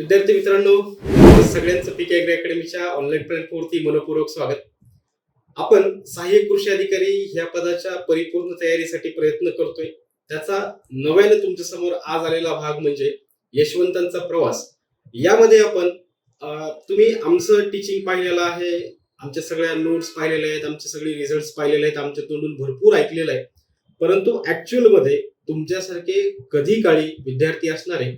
विद्यार्थी मित्रांनो सगळ्यांचं पीक ॲग्री अकॅडमीच्या ऑनलाईन प्लॅटफॉर्मवरती मनपूर्वक स्वागत. आपण सहाय्यक कृषी अधिकारी ह्या पदाच्या परिपूर्ण तयारीसाठी प्रयत्न करतोय. त्याचा नव्याने तुमच्यासमोर आज आलेला भाग म्हणजे यशवंतांचा प्रवास. यामध्ये आपण तुम्ही आमचं टीचिंग पाहिलेलं आहे आमच्या सगळ्या नोट्स पाहिलेल्या आहेत आमचे सगळे रिझल्ट पाहिलेले आहेत आमच्या तोंडून भरपूर ऐकलेलं आहे. परंतु ऍक्च्युअलमध्ये तुमच्यासारखे कधी काळी विद्यार्थी असणारे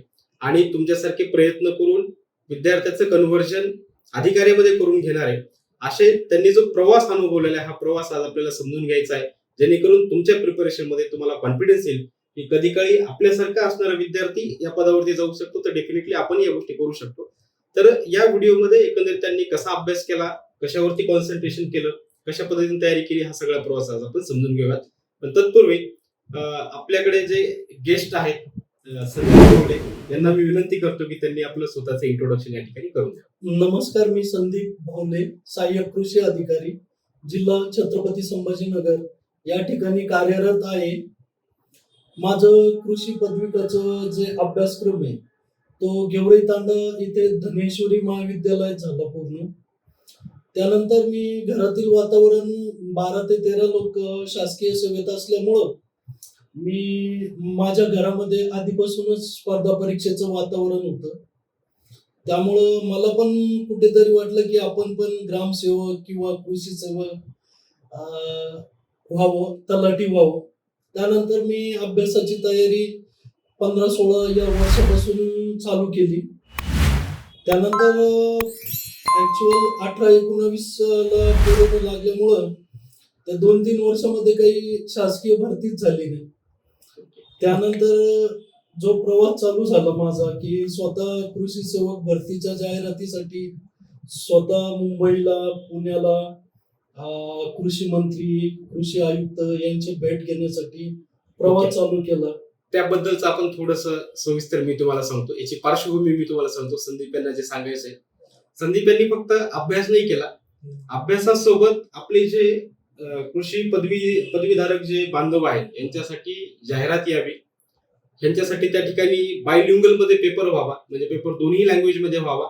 आणि तुमच्यासारखे प्रयत्न करून विद्यार्थ्याचं कन्व्हर्जन अधिकाऱ्यामध्ये करून घेणारे असे त्यांनी जो प्रवास अनुभवलेला आहे हा प्रवास आज आपल्याला समजून घ्यायचा आहे. जेणेकरून तुमच्या प्रिपरेशनमध्ये तुम्हाला कॉन्फिडन्स येईल की कधी काळी आपल्यासारखा असणारा विद्यार्थी या पदावरती जाऊ शकतो. तर डेफिनेटली आपण या गोष्टी करू शकतो. तर या व्हिडिओमध्ये एकंदरीत त्यांनी कसा अभ्यास केला कशावरती कॉन्सन्ट्रेशन केलं कशा पद्धतीने तयारी केली हा सगळा प्रवास आज आपण समजून घेऊयात. पण तत्पूर्वी आपल्याकडे जे गेस्ट आहेत संदीप बोर्डे यांना मी विनंती करतो की त्यांनी आपलं स्वतःचं इंट्रोडक्शन या ठिकाणी करून द्या. नमस्कार मी संदीप भावले सहाय्यक कृषी अधिकारी जिल्हा छत्रपती संभाजीनगर. या ठिकाणी कार्यरत आहे माझं कृषी पदविकाचं जे अभ्यासक्रम आहे तो घेवळी तांडा इथे धनेश्वरी महाविद्यालयात झाला पूर्ण. त्यानंतर मी घरातील वातावरण बारा ते तेरा लोक शासकीय सेवेत असल्यामुळं मी माझ्या घरामध्ये आधीपासूनच स्पर्धा परीक्षेचं वातावरण होतं. त्यामुळं मला पण कुठेतरी वाटलं की आपण पण ग्रामसेवक किंवा कृषी सेवक व्हावं तलाठी व्हावं. त्यानंतर मी अभ्यासाची तयारी पंधरा सोळा या वर्षापासून चालू केली. त्यानंतर ॲक्च्युअल अठरा एकोणावीस ला कोरोना लागल्यामुळं त्या दोन तीन वर्षामध्ये काही शासकीय भरतीच झाली नाही. त्यानंतर जो प्रवास चालू झाला माझा की स्वतः कृषी सेवक भरतीच्या जाहिरातीसाठी स्वतः मुंबईला पुण्याला कृषी मंत्री कृषी आयुक्त यांची भेट घेण्यासाठी प्रवास Okay. चालू केला. त्याबद्दलच आपण थोडस सविस्तर मी तुम्हाला सांगतो. याची पार्श्वभूमी मी तुम्हाला सांगतो. संदीप यांना जे सांगायचं आहे संदीप यांनी फक्त अभ्यास नाही केला. अभ्यासासोबत आपले जे कृषी पदवी पदवीधारक जे बांधव आहेत यांच्यासाठी जाहिरात यावी. यांच्यासाठी त्या ठिकाणी बायलिंगलमध्ये पेपर व्हावा म्हणजे पेपर दोन्ही लँग्वेजमध्ये व्हावा.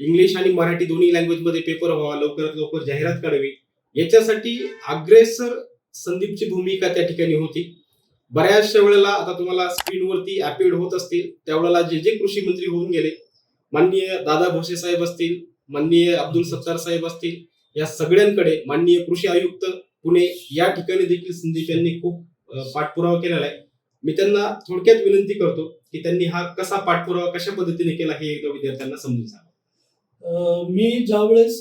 इंग्लिश आणि मराठी दोन्ही लँग्वेजमध्ये पेपर व्हावा लवकरात लवकर जाहिरात काढावी. याच्यासाठी अग्रेसर संदीपची भूमिका त्या ठिकाणी होती. बऱ्याचशा वेळेला आता तुम्हाला स्क्रीनवरती अपीड होत असतील त्यावेळेला जे जे कृषी मंत्री होऊन गेले माननीय दादा भोसे साहेब असतील माननीय अब्दुल सत्तार साहेब असतील या सगळ्यांकडे माननीय कृषी आयुक्त पुणे या ठिकाणी देखील संदेश यांनी खूप पाठपुरावा केलेला आहे. मी त्यांना थोडक्यात विनंती करतो की त्यांनी हा कसा पाठपुरावा कशा पद्धतीने केला हे एकदा विद्यार्थ्यांना समजून सांगा. मी ज्यावेळेस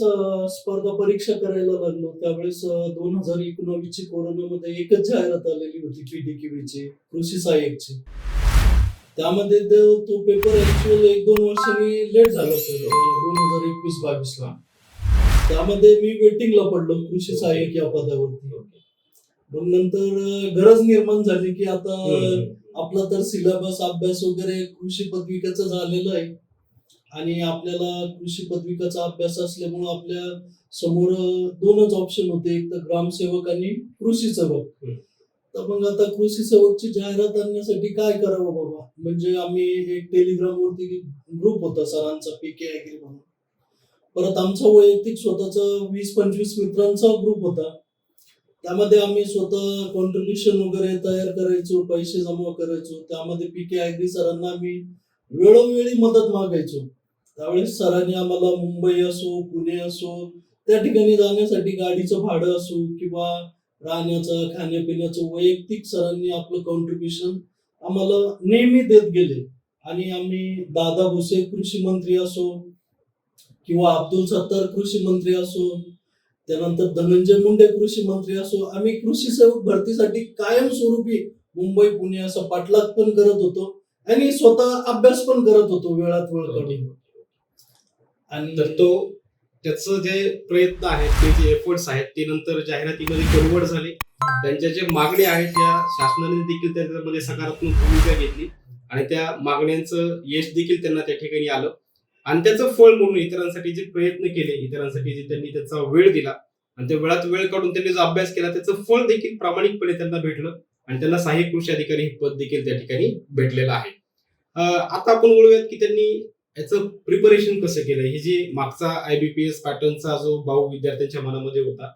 स्पर्धा परीक्षा करायला लागलो त्यावेळेस दोन हजार एकोणावीसची कोरोनामध्ये एकच जाहिरात आलेली होती पीडीक्यूची कृषी सहाय्यकची. त्यामध्ये तो पेपर ऍक्च्युअल एक दोन वर्षांनी लेट झाला सर दोन हजार एकवीस बावीसला. त्यामध्ये मी वेटिंगला पडलो कृषी सहाय्यक या पदावरती. मग नंतर गरज निर्माण झाली की आता आपला तर सिलेबस अभ्यास वगैरे कृषी पदविकाचा झालेला आहे. आणि आपल्याला कृषी पदविकाचा अभ्यास असल्यामुळं आपल्यासमोर दोनच ऑप्शन होते. एक तर ग्रामसेवक आणि कृषी सेवक. तर मग आता कृषी सेवकची जाहिरात आणण्यासाठी काय करावं बाबा? म्हणजे आम्ही एक टेलिग्राम वरती ग्रुप होता सरांचा पी के ऍग्री म्हणून. परत आमचा वैयक्तिक स्वतःचा वीस पंचवीस मित्रांचा ग्रुप होता. त्यामध्ये आम्ही स्वतः कॉन्ट्रीब्युशन वगैरे तयार करायचो पैसे जमा करायचो. त्यामध्ये पी के ऍग्री सरांना आम्ही वेळोवेळी मदत मागायचो. त्यावेळेस सरांनी आम्हाला मुंबई असो पुणे असो त्या ठिकाणी जाण्यासाठी गाडीचं भाडं असो किंवा राहण्याचं खाण्यापिण्याचं वैयक्तिक सरांनी आपलं कॉन्ट्रीब्युशन आम्हाला नेहमी देत गेले. आणि आम्ही दादा भुसे कृषी मंत्री असो किंवा अब्दुल सत्तार कृषी मंत्री असो त्यानंतर धनंजय मुंडे कृषी मंत्री असो आम्ही कृषी सेवक भरतीसाठी कायमस्वरूपी मुंबई पुणे असं पाठलाग पण करत होतो आणि स्वतः अभ्यास पण करत होतो वेळात वेळ काढून. आणि तर तो त्याचं जे प्रयत्न आहेत ते जे एफर्ट्स आहेत ते नंतर जाहिरातीमध्ये कन्वर्ट झाले. त्यांच्या जे मागण्या आहेत त्या शासनाने देखील त्याच्यामध्ये सकारात्मक भूमिका घेतली. आणि त्या मागण्यांचं यश देखील त्यांना त्या ठिकाणी आलं. आणि त्याचं फळ म्हणून इतरांसाठी जे प्रयत्न केले इतरांसाठी जे त्यांनी त्याचा वेळ दिला आणि त्या वेळात वेळ काढून त्यांनी जो अभ्यास केला त्याचं फळ देखील प्रामाणिकपणे त्यांना भेटलं आणि त्यांना सहाय्यक कृषी अधिकारी हे पद देखील त्या ठिकाणी भेटलेलं आहे. आता आपण बोलूयात की त्यांनी याचं प्रिपरेशन कसं केलं? हे जे मागचा आयबीपीएस पॅटर्नचा जो भाऊ विद्यार्थ्यांच्या मनामध्ये होता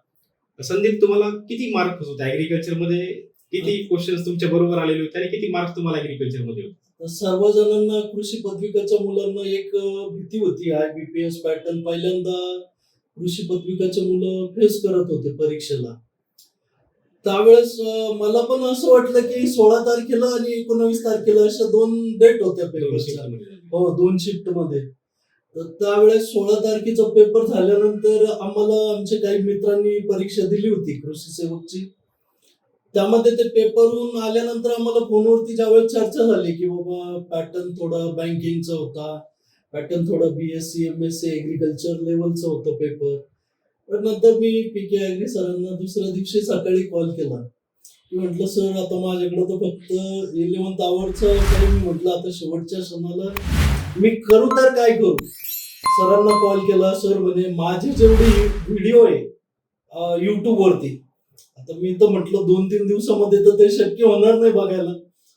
संदीप तुम्हाला किती मार्क होते? ऍग्रिकल्चरमध्ये किती क्वेश्चन तुमच्या बरोबर आलेले होते आणि किती मार्क्स तुम्हाला ऍग्रिकल्चरमध्ये होते? तर सर्व जणांना कृषी पदविकाच्या मुलांना एक भीती होती. I B P S pattern पहिल्यांदा कृषी पदविकाचे मुलं फेस करत होते परीक्षेला. त्यावेळेस मला पण असं वाटलं की सोळा तारखेला आणि एकोणावीस तारखेला अशा दोन डेट होत्या पेपरच्या. हो दोन शिफ्टमध्ये तर त्यावेळेस सोळा तारखेचा पेपर झाल्यानंतर आम्हाला आमच्या काही मित्रांनी परीक्षा दिली होती कृषी सेवकची. त्यामध्ये ते पेपरहून आल्यानंतर आम्हाला फोनवरती ज्यावेळेस चर्चा झाली की बाबा पॅटर्न थोडं बँकिंगचा होता पॅटर्न थोडं BSc M S C agriculture लेवलचं होतं पेपर पण नंतर मी पी के अग्री सरांना दुसऱ्या दिवशी सकाळी कॉल केला. की म्हटलं सर आता माझ्याकडे तर फक्त इलेवन्थ आवरचं काही मी म्हटलं आता शेवटच्या क्षणाला मी करू तर काय करू? सरांना कॉल केला. सर म्हणे माझे जेवढे व्हिडिओ आहे युट्यूबवरती आता मी तर म्हटलं दोन तीन दिवसामध्ये तर ते शक्य होणार नाही बघायला.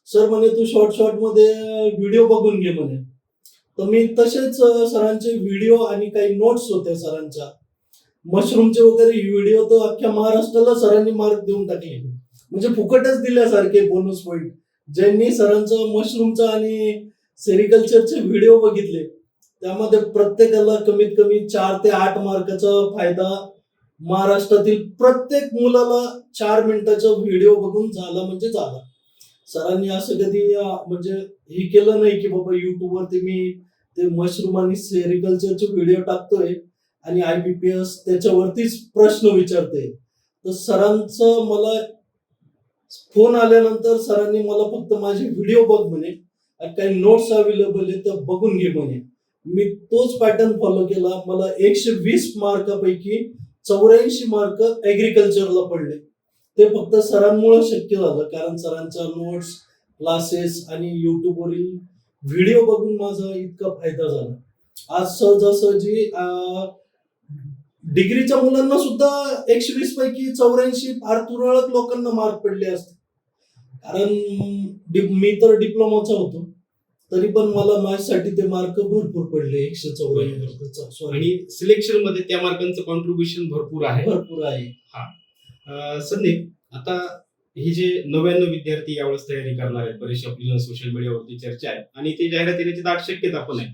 सर म्हणे तू शॉर्ट शॉर्टमध्ये व्हिडिओ बघून घे म्हणे. तर मी तसेच सरांचे व्हिडिओ आणि काही नोट्स होत्या सरांच्या. मशरूमचे वगैरे व्हिडिओ तर अख्ख्या महाराष्ट्राला सरांनी मार्क देऊन टाकले. म्हणजे फुकटच दिल्यासारखे बोनस पॉईंट ज्यांनी सरांचं मशरूमचं आणि सेरिकल्चरचे व्हिडिओ बघितले त्यामध्ये प्रत्येकाला कमीत कमी चार ते आठ मार्काचा फायदा महाराष्ट्रातील प्रत्येक मुलाला चार मिनिटाचा व्हिडिओ बघून झाला म्हणजे झाला. सरांनी असं कधी म्हणजे हे केलं नाही की बाबा युट्यूबवरती मी ते मशरूम आणि सेरिकल्चरचे व्हिडिओ टाकतोय आणि आय बी पी एस त्याच्यावरतीच प्रश्न विचारते तर सरांचं मला फोन आल्यानंतर सरांनी मला फक्त माझे व्हिडिओ बघ म्हणे आणि काही नोट्स अवेलेबल आहे तर बघून घे म्हणे. मी तोच पॅटर्न फॉलो केला. मला एकशे वीस मार्कापैकी चौऱ्याऐंशी मार्क ऍग्रिकल्चरला पडले. ते फक्त सरांमुळे शक्य झालं कारण सरांच्या नोट्स क्लासेस आणि युट्यूबवरील व्हिडिओ बघून माझा इतका फायदा झाला. आज सहजासहजी अं, डिग्रीच्या मुलांना सुद्धा एकशे वीस पैकी चौऱ्याऐंशी फार तुरळक लोकांना मार्क पडले असते. कारण मी तर डिप्लोमाचा होतो. तरी पण मला माझ्यासाठी ते मार्क भरपूर पडले एकशे सॉरी आणि सिलेक्शनमध्ये त्या मार्कांचं कॉन्ट्रीब्युशन भरपूर आहे. भरपूर आहे. अं, संदीप आता हे जे नव्याण्णव विद्यार्थी यावेळेस तयारी करणार आहेत बरेचसे आपली सोशल मीडियावरती चर्चा आहे आणि ते जाहिरात येण्याची दाट शक्यता पण आहे.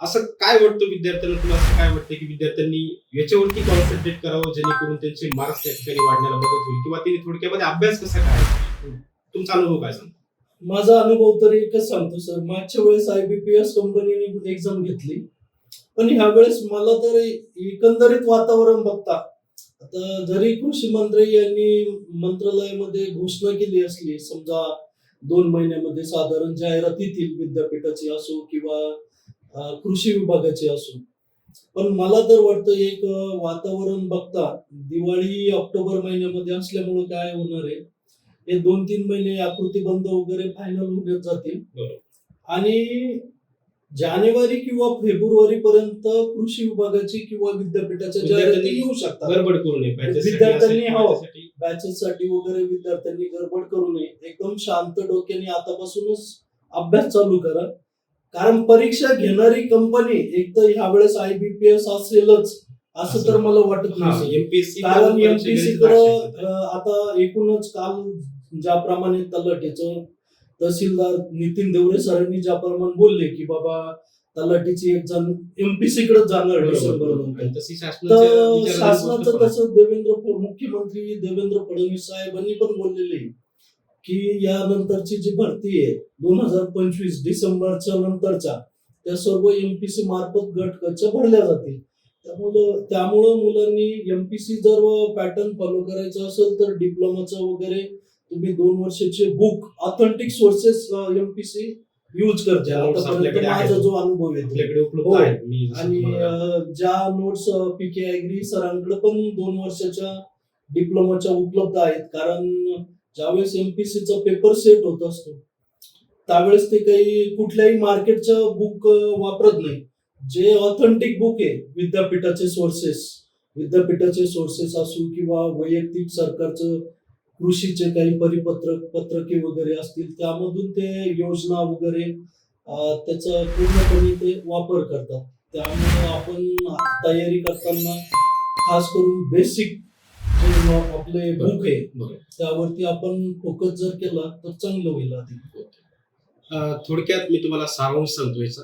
असं काय वाटतं विद्यार्थ्यांना? तुला असं काय वाटतं की विद्यार्थ्यांनी याच्यावरती कॉन्सन्ट्रेट करावं जेणेकरून त्यांचे मार्क्स त्या ठिकाणी वाढण्याला मदत होईल? किंवा त्यांनी थोडक्यामध्ये अभ्यास कसा करायचा? तुमचा अनुभव काय सांगतो? माझा अनुभव तर एकच सांगतो सर. मागच्या वेळेस आयबीपीएस कंपनीने एक्झाम घेतली. पण ह्या वेळेस मला तर एकंदरीत वातावरण बघता आता जरी कृषी मंत्री यांनी मंत्रालयामध्ये घोषणा केली असली समजा दोन महिन्यामध्ये साधारण जाहिरात येतील विद्यापीठाची असो किंवा कृषी विभागाची असो. पण मला तर वाटतं एक वातावरण बघता दिवाळी ऑक्टोबर महिन्यामध्ये असल्यामुळे काय होणार आहे? हे दोन तीन महिने आकृती बंद वगैरे फायनल होण्यात जातील. आणि जानेवारी किंवा फेब्रुवारी पर्यंत कृषी विभागाची किंवा विद्यापीठाच्या जाहिराती येऊ शकतात गडबड करू नये विद्यार्थ्यांनी असेल, हो. बॅचेस साठी वगैरे विद्यार्थ्यांनी गडबड करू नये एकदम शांत डोक्याने आतापासूनच अभ्यास चालू करा कारण परीक्षा घेणारी कंपनी एक तर ह्या वेळेस आयबीपीएस असेलच असं तर मला वाटत नाही. कारण. आता एकूणच काल ज्याप्रमाणे तलाठीचं तहसीलदार नितीन देवरे सरांनी ज्याप्रमाणे बोलले की बाबा तलाठीची एक्झाम एमपीसी कडे जाणार शासनाचं. तसं देवेंद्र मुख्यमंत्री देवेंद्र फडणवीस साहेबांनी पण बोललेले की यानंतरची जी भरती आहे दोन हजार पंचवीस डिसेंबरच्या नंतरच्या त्या सर्व एमपीसी मार्फत गट कच्छ भरल्या जातील. त्यामुळं त्यामुळं मुलांनी एमपीसी जर पॅटर्न फॉलो करायचं असेल तर डिप्लोमाचं वगैरे तुम्ही दोन वर्षाचे book authentic sources MPC use करते ज्या notes आतापर्यंत आपल्याकडे आहेत. माझा जो अनुभव उपलब्ध हो. आणि ज्या नोट्स पी के अग्री सरांकडे पण दोन वर्षाच्या डिप्लोमाच्या उपलब्ध आहेत. कारण ज्यावेळेस एमपीसीचा पेपर सेट होत असतो त्यावेळेस ते काही कुठल्याही मार्केटचं बुक वापरत नाही. जे ऑथेंटिक बुक आहे विद्यापीठाचे सोर्सेस विद्यापीठाचे सोर्सेस असो किंवा वैयक्तिक सरकारचं कृषीचे काही परिपत्रक पत्रके वगैरे असतील त्यामधून ते योजना वगैरे त्याचा पूर्णपणे ते वापर करतात. त्यामुळे आपण तयारी करताना खास करून बेसिक जे आपले बुक आहे त्यावरती आपण फोकस जर केला तर चांगलं होईल आधी. थोडक्यात मी तुम्हाला सारांश सांगतो याचा.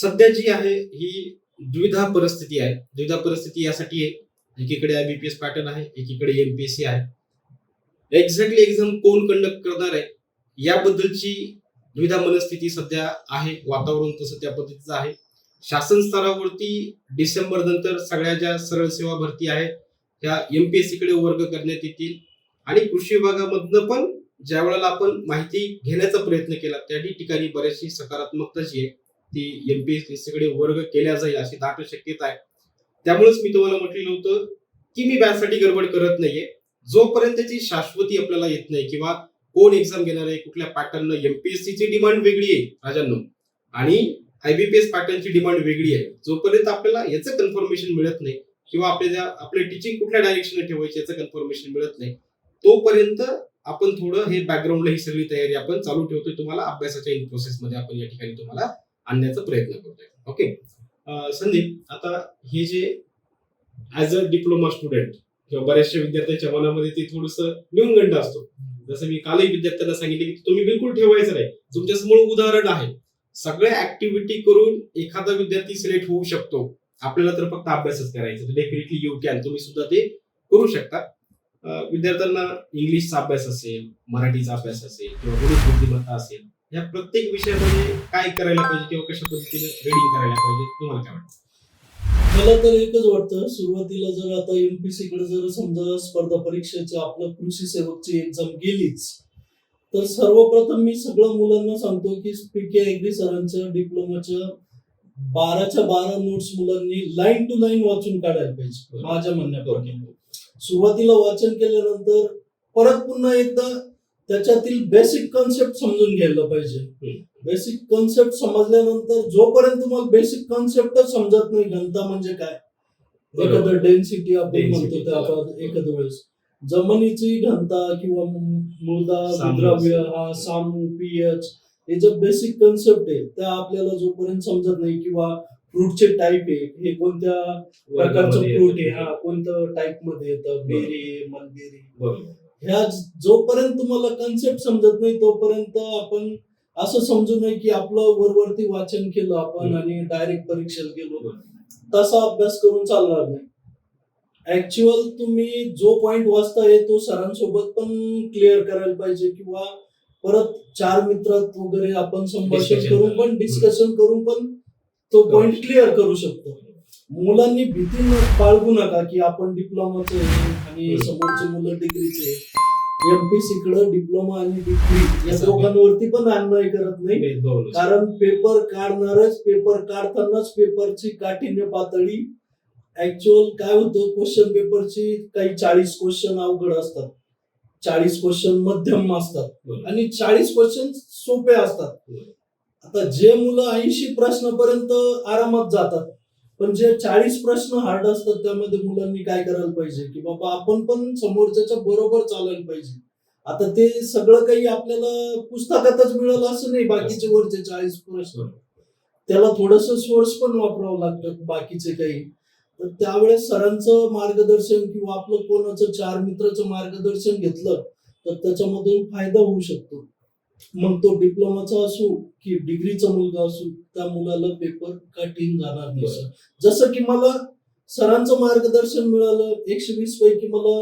सध्या जी आहे ही द्विधा परिस्थिती आहे. द्विधा परिस्थिती यासाठी आहे एकीकडे आयबीपीएस पॅटर्न आहे एकीकडे एमपीएससी आहे. एक्झॅक्टली एक्झाम कोण कंडक्ट करणार आहे याबद्दलची द्विधा मनस्थिती सध्या आहे वातावरण तसं त्या पद्धतीचं आहे. शासन स्तरावरती डिसेंबर नंतर सगळ्या ज्या सरळ सेवा भरती आहे त्या एमपीएससी कडे वर्ग करण्यात येतील. आणि कृषी विभागामधनं पण ज्या वेळेला आपण माहिती घेण्याचा प्रयत्न केला त्या ठिकाणी बऱ्याचशी सकारात्मकता जी आहे ती एमपीएससी कडे वर्ग केल्या जाईल अशी दाट शक्यता आहे. त्यामुळेच मी तुम्हाला म्हटलेलं होतं की मी बॅचसाठी गडबड करत नाहीये. जोपर्यंत त्याची शाश्वती आपल्याला येत नाही किंवा कोण एक्झाम घेणार आहे कुठल्या पॅटर्न एमपीएससी ची डिमांड वेगळी आहे राजांनो. आणि आयबीपीएस पॅटर्नची डिमांड वेगळी आहे. जोपर्यंत आपल्याला याचं कन्फर्मेशन मिळत नाही किंवा आपले ज्या आपले टीचिंग कुठल्या डायरेक्शन ठेवायचे याचं कन्फर्मेशन मिळत नाही तोपर्यंत आपण थोडं हे बॅकग्राऊंडला ही सगळी तयारी आपण चालू ठेवतोय. तुम्हाला अभ्यासाच्या इन प्रोसेसमध्ये आपण या ठिकाणी तुम्हाला आणण्याचा प्रयत्न करतोय. ओके संदीप आता हे जे ऍज अ डिप्लोमा स्टुडंट किंवा बऱ्याचशा विद्यार्थ्यांच्या मनामध्ये ते थोडस न्यूनगंड असतो. जसं मी कालही विद्यार्थ्यांना सांगितले की तुम्ही बिलकुल ठेवायचं नाही. तुमच्यासमोर उदाहरण आहे. सगळ्या ऍक्टिव्हिटी करून एखादा विद्यार्थी सिलेक्ट होऊ शकतो. आपल्याला तर फक्त अभ्यासच करायचा. डेफिनेटली यू कॅन तुम्ही सुद्धा ते करू शकता. विद्यार्थ्यांना इंग्लिशचा अभ्यास असेल मराठीचा अभ्यास असेल किंवा गणित बुद्धिमत्ता असेल या प्रत्येक विषयामध्ये काय करायला पाहिजे किंवा कशा पद्धतीने रिडिंग करायला पाहिजे तुम्हाला काय वाटतं? मला तर एकच वाटतं सुरुवातीला जर आता एमपीसी कडे जर समजा स्पर्धा परीक्षेची आपलं कृषी सेवकची एक्झाम गेलीच तर सर्वप्रथम मी सगळ्या मुलांना सांगतो की पीके ऍग्री सरांच्या डिप्लोमाच्या बाराच्या बारा नोट्स मुलांनी लाईन टू लाईन वाचून काढायला पाहिजे माझ्या म्हणण्याप्रमाणे. सुरुवातीला वाचन केल्यानंतर परत पुन्हा एकदा त्याच्यातील बेसिक कॉन्सेप्ट समजून घ्यायला पाहिजे बेसिक कॉन्सेप्ट समजल्यानंतर जोपर्यंत तुम्हाला बेसिक कॉन्सेप्टच समजत नाही घनता म्हणजे काय. एखादं डेन्सिटी आपण म्हणतो त्या. आपण एखाद्या वेळेस जमिनीची घनता किंवा मृदा सामूस. विद्राव्य हा सामू पीएच हे जे बेसिक कॉन्सेप्ट आहे त्या आपल्याला जोपर्यंत समजत नाही किंवा फ्रूटचे टाईप आहे हे कोणत्या प्रकारचं फ्रूट आहे. हा कोणत्या टाईपमध्ये येतं बेरी मलबेरी ह्या जोपर्यंत तुम्हाला कन्सेप्ट समजत नाही तोपर्यंत आपण असं समजू नये की आपलं वरवरती वाचन केलं आपण. आणि डायरेक्ट परीक्षेला गेलो. तसा अभ्यास करून चालणार नाही ऍक्च्युअल तुम्ही जो पॉइंट वाचताय तो सरांसोबत पण क्लिअर करायला पाहिजे किंवा परत चार मित्रात वगैरे आपण संभाषण करून करा. पण डिस्कशन करून पण तो पॉइंट. क्लिअर करू शकतो मुलांनी भीती बाळगू नका की आपण डिप्लोमाचे आणि. समोरचे मुलं डिग्रीचे एमपीसी कडे डिप्लोमा आणि डिग्री या दोघांवरती पण अन्याय करत नाही. कारण पेपर काढणारच पेपर काढतानाच पेपरची काठीण्य पातळी ऍक्च्युअल काय होतं क्वेश्चन पेपरची काही चाळीस क्वेश्चन अवघड असतात चाळीस क्वेश्चन मध्यम असतात. आणि चाळीस क्वेश्चन सोपे असतात. आता जे मुलं ऐंशी प्रश्नापर्यंत आरामात जातात पण जे चाळीस प्रश्न हार्ड असतात त्यामध्ये मुलांनी काय करायला पाहिजे? की बाबा आपण पण समोरच्याच्या बरोबर चालायला पाहिजे. आता ते सगळं काही आपल्याला पुस्तकातच मिळालं असं नाही बाकीचे वरचे चाळीस प्रश्न. त्याला थोडस सोर्स पण वापरावं लागतं बाकीचे काही. तर त्यावेळेस सरांचं मार्गदर्शन किंवा आपलं कोणाचं चार मित्राचं मार्गदर्शन घेतलं तर त्याच्यामधून फायदा होऊ शकतो. मग तो डिप्लोमाचा असो की डिग्रीचा मुलगा असो त्या मुलाला पेपर कठीण जाणार नाही सर जसं की मला सरांचं मार्गदर्शन मिळालं एकशे वीस पैकी मला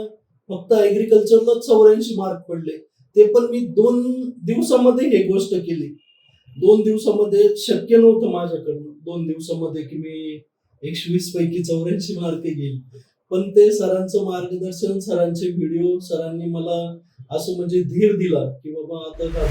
फक्त ऍग्रिकल्चरला चौऱ्याऐंशी मार्क पडले. ते पण मी दोन दिवसामध्ये हे गोष्ट केली. दोन दिवसामध्ये शक्य नव्हतं माझ्याकडनं. दोन दिवसामध्ये की मी एकशे वीस पैकी चौऱ्याऐंशी मार्क घेईल पण ते सरांचं मार्गदर्शन सरांचे व्हिडिओ सरांनी मला असं म्हणजे धीर दिला की बाबा आता.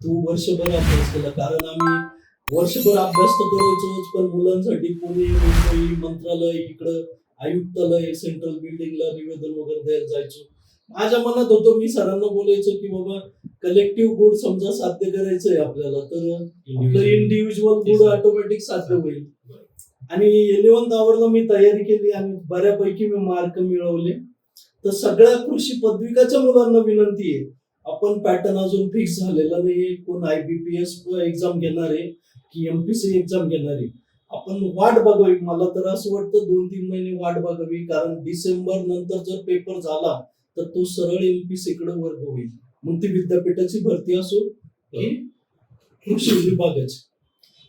तू वर्षभर अभ्यास केला. कारण आम्ही वर्षभर अभ्यास तर करायचोच पण मुलांसाठी पुणे मुंबई मंत्रालय इकडं आयुक्तालय सेंट्रल बिल्डिंगला निवेदन वगैरे द्यायला जायचो. माझ्या मनात होतं मी सरांना बोलायचो की बाबा कलेक्टिव्ह गुड समजा साध्य करायचंय आपल्याला तर आपलं इंडिव्हिज्युअल गुड ऑटोमॅटिक साध्य होईल. आणि इलेव्हन्थ आवरला मी तयारी केली आणि बऱ्यापैकी मी मार्क मिळवले. तर सगळ्या कृषी पदविकाच्या मुलांना विनंती आहे. आपण पॅटर्न अजून फिक्स झालेला नाही कोण I B P S exam घेणार आहे की एमपीसी एक्झाम घेणार आहे. आपण वाट बघावी. मला तर असं वाटतं दोन तीन महिने वाट बघावी. कारण डिसेंबर नंतर जर पेपर झाला तर तो सरळ एमपीसी कडे वर्ग होईल. मग ती विद्यापीठाची भरती असो की कृषी विभागाची.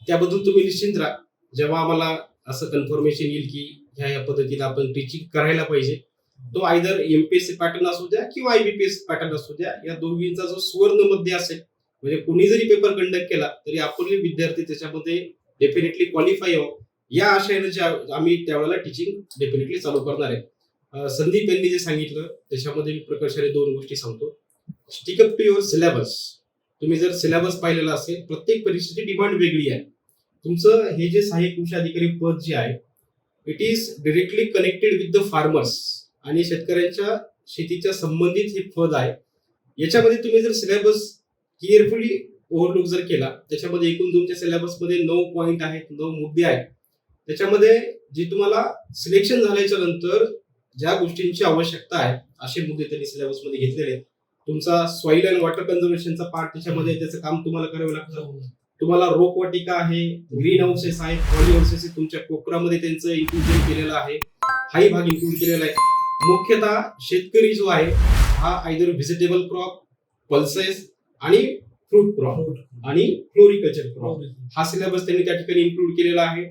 त्याबद्दल तुम्ही निश्चिंत राहा. जेव्हा आम्हाला असं कन्फर्मेशन येईल की ह्या ह्या पद्धतीने आपण टीचिंग करायला पाहिजे तो आयदर एमपीएससी पॅटर्न असू द्या किंवा आयबीपीएस पॅटर्न असू द्या या दोघींचा जो सुवर्णमध्ये असेल म्हणजे कोणी जरी पेपर कंडक्ट केला तरी आपले विद्यार्थी त्याच्यामध्ये डेफिनेटली क्वालिफाय हो. या आशयाने ज्या आम्ही त्यावेळेला टीचिंग डेफिनेटली चालू करणार आहे. संदीप यांनी जे सांगितलं त्याच्यामध्ये मी प्रकर्षाने दोन गोष्टी सांगतो. Stick up to your syllabus तुम्ही जर सिलेबस पाहिलेला असेल प्रत्येक परीक्षेची डिमांड वेगळी आहे. तुमचं हे जे सहाय्यक कृषी अधिकारी पद जे आहे it is directly connected with the farmers आणि शेतकऱ्यांच्या शेतीच्या संबंधित हे पद आहे. याच्यामध्ये तुम्ही जर सिलेबस केअरफुली ओव्हरलुक जर केला त्याच्यामध्ये एकूण तुमच्या सिलेबसमध्ये नऊ पॉईंट आहेत नऊ मुद्दे आहेत. त्याच्यामध्ये जे तुम्हाला सिलेक्शन झाल्याच्यानंतर ज्या गोष्टींची आवश्यकता आहे असे मुद्दे त्यांनी सिलेबसमध्ये घेतलेले आहेत. तुमचा सॉईल अँड वॉटर कन्झर्वेशनचा पार्ट त्याच्यामध्ये त्याचं काम तुम्हाला करावं लागतं. तुम्हाला रोपवाटिका आहे ग्रीन हाऊसेस आहेत पॉली हाऊसेस तुमच्या कोकरामध्ये त्यांचं इन्क्लुजन केलेलं आहे. हाही भाग इन्क्लूड केलेला आहे. मुख्यतः शेतकरी जो आहे हा आयदर व्हिजिटेबल क्रॉप पल्सेस आणि फ्रूट क्रॉप आणि फ्लोरिकल्चर क्रॉप हा सिलेबस त्यांनी त्या ठिकाणी इन्क्लूड केलेला आहे.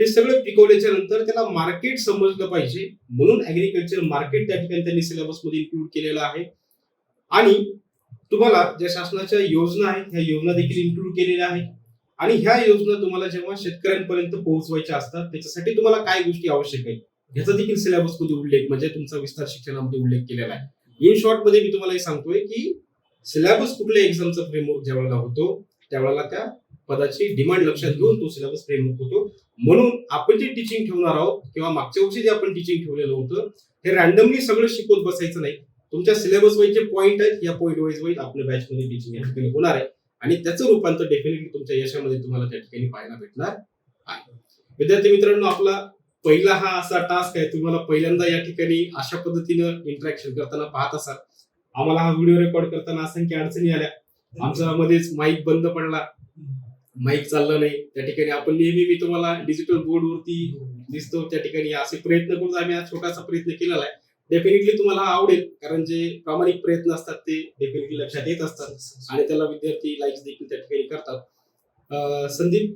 हे सगळं पिकवल्याच्या नंतर त्याला मार्केट समजलं पाहिजे. म्हणून ऍग्रिकल्चर मार्केट त्या ठिकाणी त्यांनी सिलेबसमध्ये इन्क्लूड केलेलं आहे. आणि तुम्हाला ज्या शासनाच्या योजना आहेत ह्या योजना देखील इन्क्लूड केलेल्या आहेत. आणि ह्या योजना तुम्हाला जेव्हा शेतकऱ्यांपर्यंत पोहोचवायच्या असतात त्याच्यासाठी तुम्हाला काय गोष्टी आवश्यक आहेत? ह्याचा देखील सिलेबसमध्ये उल्लेख म्हणजे तुमचा विस्तार शिक्षणामध्ये उल्लेख केलेला आहे. इन शॉर्टमध्ये मी तुम्हाला हे सांगतोय की सिलेबस कुठल्या एक्झामचा फ्रेमवर्क ज्या वेळेला होतो त्यावेळेला त्या पदाची डिमांड लक्षात घेऊन तो सिलेबस फ्रेमवर्क होतो. म्हणून आपण जे टीचिंग ठेवणार आहोत किंवा मागच्या वर्षी जे आपण टीचिंग ठेवलेलं होतं हे रॅन्डमली सगळं शिकवत बसायचं नाही. तुमच्या सिलेबस वाईज जे पॉईंट आहेत या पॉईंट वाईज वाईज आपल्या बॅच मध्ये टीचिंग या ठिकाणी होणार आहे. आणि त्याचं रूपांतर डेफिनेटली तुमच्या यशामध्ये तुम्हाला त्या ठिकाणी पाहायला भेटणार आहे. विद्यार्थी मित्रांनो आपला पहिला हा असा टास्क आहे तुम्हाला पहिल्यांदा या ठिकाणी अशा पद्धतीनं इंटरॅक्शन करताना पाहत असाल. आम्हाला हा व्हिडिओ रेकॉर्ड करताना असंख्य अडचणी आल्या. आमचा मध्येच माईक बंद पडला. माईक चालला नाही. त्या ठिकाणी आपण नेहमी मी तुम्हाला डिजिटल बोर्ड वरती दिसतो. त्या ठिकाणी असे प्रयत्न करून आम्ही हा छोटासा प्रयत्न केलेला आहे. डेफिनेटली तुम्हाला हा आवडेल. कारण जे प्रामाणिक प्रयत्न असतात ते डेफिनेटली लक्षात येत असतात. आणि त्याला विद्यार्थी लाईक्स देखील त्या ठिकाणी करतात. संदीप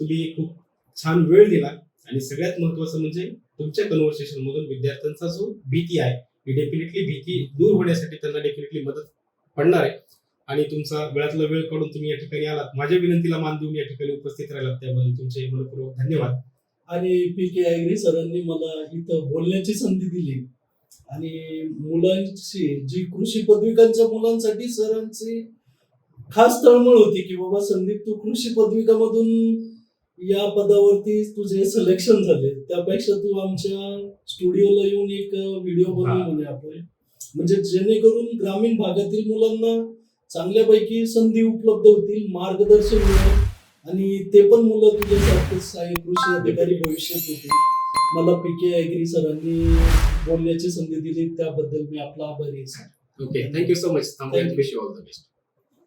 तुम्ही खूप छान वेळ दिला. आणि सगळ्यात महत्वाचं म्हणजे तुमच्या कन्व्हर्सेशन मधून विद्यार्थ्यांचा जो भीती आहे ही डेफिनेटली भीती दूर होण्यासाठी त्यांना डेफिनेटली मदत पडणार आहे. आणि तुमचा वेळातला वेळ काढून तुम्ही या ठिकाणी आलात. माझ्या विनंतीला मान देऊन या ठिकाणी उपस्थित राहिलात. त्याबद्दल तुमचे मनपूर्वक धन्यवाद. आणि पी के आयग्री सरांनी मला इथं बोलण्याची संधी दिली. आणि मुलांची जी कृषी पदविकांच्या मुलांसाठी सरांची खास तळमळ होती की बाबा संदीप तू कृषी पदविकामधून या पदावरती तुझे सिलेक्शन झाले. त्यापेक्षा तू आमच्या स्टुडिओला येऊन एक व्हिडिओ बनवू हा. म्हणे आपण. म्हणजे जेणेकरून ग्रामीण भागातील मुलांना चांगल्यापैकी संधी उपलब्ध होतील मार्गदर्शन मिळेल आणि ते पण मुलं तुझ्यासारखे सहाय्यक कृषी अधिकारी भविष्यात होतील. मला पी के ऐगरी सरांनी बोलण्याची संधी दिली त्याबद्दल मी आपला आभारी आहे sir okay thank you so much all the best